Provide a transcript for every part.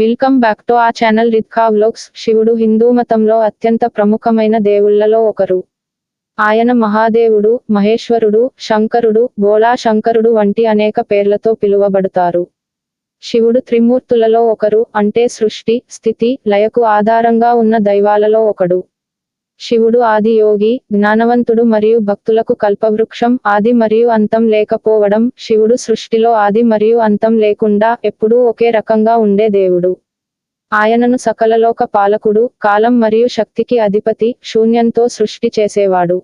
Welcome back to a channel Ritka vlogs శివుడు హిందూ మతంలో అత్యంత ప్రముఖమైన దేవుళ్ళలో ఒకరు. ఆయన మహాదేవుడు మహేశ్వరుడు శంకరుడు భోళా శంకరుడు వంటి అనేక పేర్లతో పిలువబడతారు. శివుడు త్రిమూర్తులలో ఒకరు అంటే సృష్టి స్థితి లయకు ఆధారంగా ఉన్న దైవాలలో ఒకడు. శివుడు ఆది యోగి జ్ఞానవంతుడు మరియు భక్తులకు కల్పవృక్షం ఆది మరియు అంతం లేకపోవడం శివుడు సృష్టిలో ఆది మరియు అంతం లేకుండా ఎప్పుడూ ఒకే రకంగా ఉండే దేవుడు. ఆయనను సకలలోక పాలకుడు కాలం మరియు శక్తికి అధిపతి శూన్యంతో సృష్టి చేసేవాడు.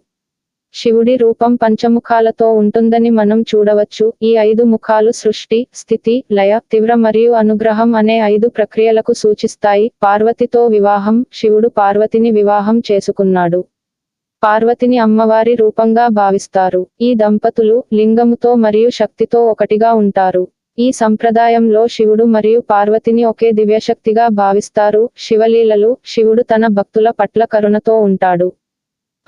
శివుడి రూపం పంచముఖాలతో ఉంటుందని మనం చూడవచ్చు. ఈ ఐదు ముఖాలు సృష్టి స్థితి లయ తీవ్ర మరియు అనుగ్రహం అనే ఐదు ప్రక్రియలకు సూచిస్తాయి. పార్వతితో వివాహం శివుడు పార్వతిని వివాహం చేసుకున్నాడు. పార్వతిని అమ్మవారి రూపంగా భావిస్తారు. ఈ దంపతులు లింగముతో మరియు శక్తితో ఒకటిగా ఉంటారు. ఈ సంప్రదాయంలో శివుడు మరియు పార్వతిని ఒకే దివ్యశక్తిగా భావిస్తారు. శివలీలలు శివుడు తన భక్తుల పట్ల కరుణతో ఉంటాడు.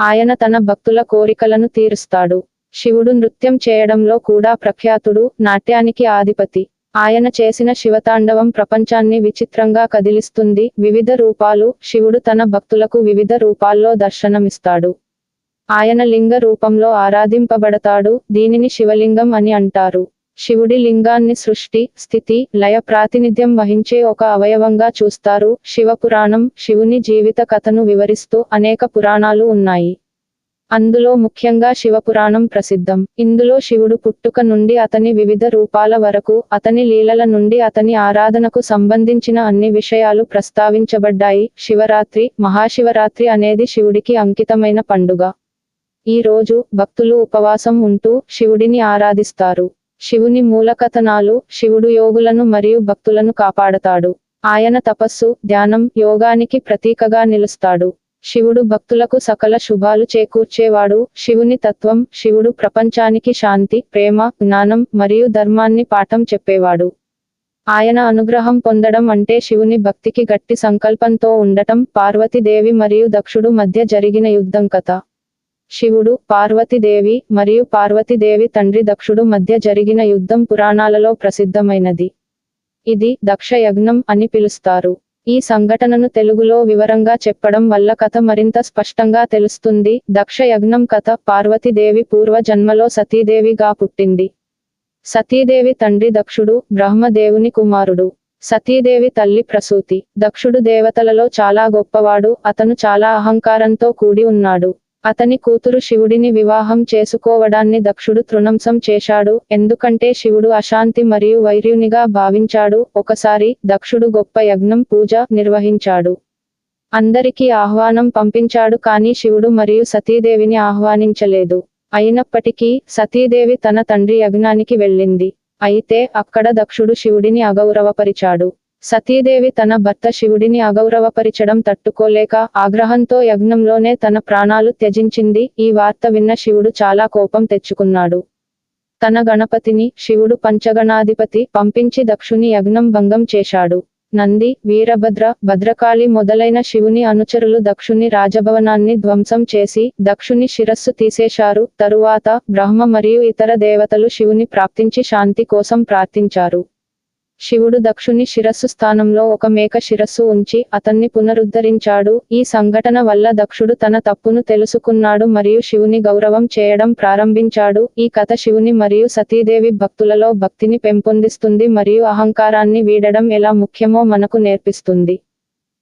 ఆయన తన భక్తుల కోరికలను తీరుస్తాడు. శివుడు నృత్యం చేయడంలో కూడా ప్రఖ్యాతుడు నాట్యానికి ఆధిపతి. ఆయన చేసిన శివతాండవం ప్రపంచాన్ని విచిత్రంగా కదిలిస్తుంది. వివిధ రూపాలు శివుడు తన భక్తులకు వివిధ రూపాల్లో దర్శనమిస్తాడు. ఆయన లింగ రూపంలో ఆరాధింపబడతాడు. దీనిని శివలింగం అని అంటారు. శివుడి లింగాన్ని సృష్టి స్థితి లయ ప్రాతినిధ్యం వహించే ఒక అవయవంగా చూస్తారు. శివపురాణం శివుని జీవిత కథను వివరిస్తూ అనేక పురాణాలు ఉన్నాయి. అందులో ముఖ్యంగా శివపురాణం ప్రసిద్ధం. ఇందులో శివుడు పుట్టుక నుండి అతని వివిధ రూపాల వరకు అతని లీలల నుండి అతని ఆరాధనకు సంబంధించిన అన్ని విషయాలు ప్రస్తావించబడ్డాయి. శివరాత్రి మహాశివరాత్రి అనేది శివుడికి అంకితమైన పండుగ. ఈ రోజు భక్తులు ఉపవాసం ఉంటూ శివుడిని ఆరాధిస్తారు. శివుని మూలకథనాలు శివుడు యోగులను మరియు భక్తులను కాపాడతాడు. ఆయన తపస్సు ధ్యానం యోగానికి ప్రతీకగా నిలుస్తాడు. శివుడు భక్తులకు సకల శుభాలు చేకూర్చేవాడు. శివుని తత్వం శివుడు ప్రపంచానికి శాంతి ప్రేమ జ్ఞానం మరియు ధర్మాన్ని పాఠం చెప్పేవాడు. ఆయన అనుగ్రహం పొందడం అంటే శివుని భక్తికి గట్టి సంకల్పంతో ఉండటం పార్వతీదేవి మరియు దక్షుడు మధ్య జరిగిన యుద్ధం కథ. శివుడు పార్వతీదేవి మరియు పార్వతీదేవి తండ్రి దక్షుడు మధ్య జరిగిన యుద్ధం పురాణాలలో ప్రసిద్ధమైనది. ఇది దక్ష యజ్ఞం అని పిలుస్తారు. ఈ సంఘటనను తెలుగులో వివరంగా చెప్పడం వల్ల కథ మరింత స్పష్టంగా తెలుస్తుంది. దక్ష యజ్ఞం కథ పార్వతీదేవి పూర్వ జన్మలో సతీదేవిగా పుట్టింది. సతీదేవి తండ్రి దక్షుడు బ్రహ్మదేవుని కుమారుడు. సతీదేవి తల్లి ప్రసూతి. దక్షుడు దేవతలలో చాలా గొప్పవాడు అతను చాలా అహంకారంతో కూడి ఉన్నాడు. అతని కూతురు శివుడిని వివాహం చేసుకోవడాన్ని దక్షుడు తృణంసం చేశాడు. ఎందుకంటే శివుడు అశాంతి మరియు వైర్యునిగా భావించాడు. ఒకసారి దక్షుడు గొప్ప యజ్ఞం పూజ నిర్వహించాడు. అందరికీ ఆహ్వానం పంపించాడు కానీ శివుడు మరియు సతీదేవిని ఆహ్వానించలేదు. అయినప్పటికీ సతీదేవి తన తండ్రి యజ్ఞానికి వెళ్ళింది. అయితే అక్కడ దక్షుడు శివుడిని అగౌరవపరిచాడు. సతీదేవి తన భర్త శివుడిని అగౌరవపరిచడం తట్టుకోలేక ఆగ్రహంతో యజ్ఞంలోనే తన ప్రాణాలు త్యజించింది. ఈ వార్త విన్న శివుడు చాలా కోపం తెచ్చుకున్నాడు. తన గణపతిని శివుడు పంచగణాధిపతి పంపించి దక్షుని యజ్ఞం భంగం చేశాడు. నంది వీరభద్ర భద్రకాళి మొదలైన శివుని అనుచరులు దక్షుని రాజభవనాన్ని ధ్వంసం చేసి దక్షుని శిరస్సు తీసేశారు. తరువాత బ్రహ్మ మరియు ఇతర దేవతలు శివుని ప్రాప్తించి శాంతి కోసం ప్రార్థించారు. శివుడు దక్షుని శిరస్సు స్థానంలో ఒక మేక శిరస్సు ఉంచి అతన్ని పునరుద్ధరించాడు. ఈ సంఘటన వల్ల దక్షుడు తన తప్పును తెలుసుకున్నాడు మరియు శివుని గౌరవం చేయడం ప్రారంభించాడు. ఈ కథ శివుని మరియు సతీదేవి భక్తులలో భక్తిని పెంపొందిస్తుంది మరియు అహంకారాన్ని వీడడం ఎలా ముఖ్యమో మనకు నేర్పిస్తుంది.